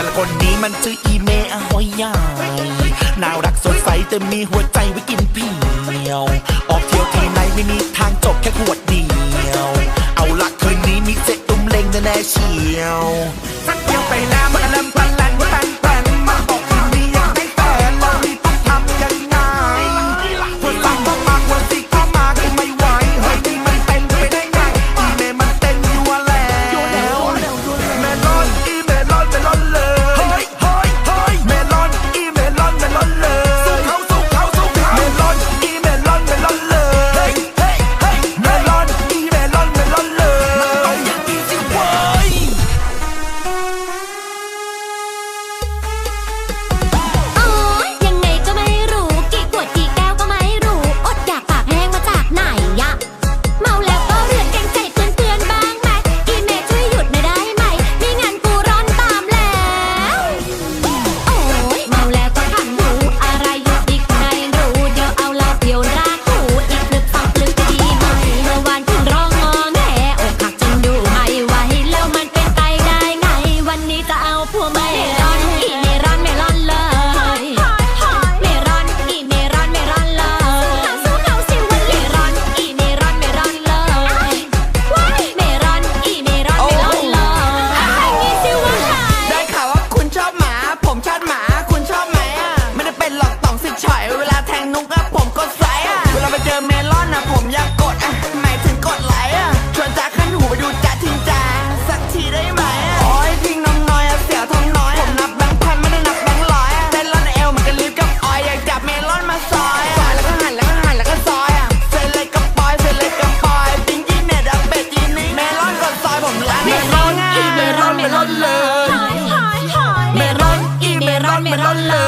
ฉันคนนี้มันชื่ออีเมอหอยยายน่ารักสดใสแต่มีหัวใจไว้กินเพียว ออกเที่ยวที่ไหนไม่มีทางจบแค่ขวดเดียว เอาละคืนนี้มีเจ็ตุ้มเล็งแน่เชียวสักเที่ยวไปแล้ว Love.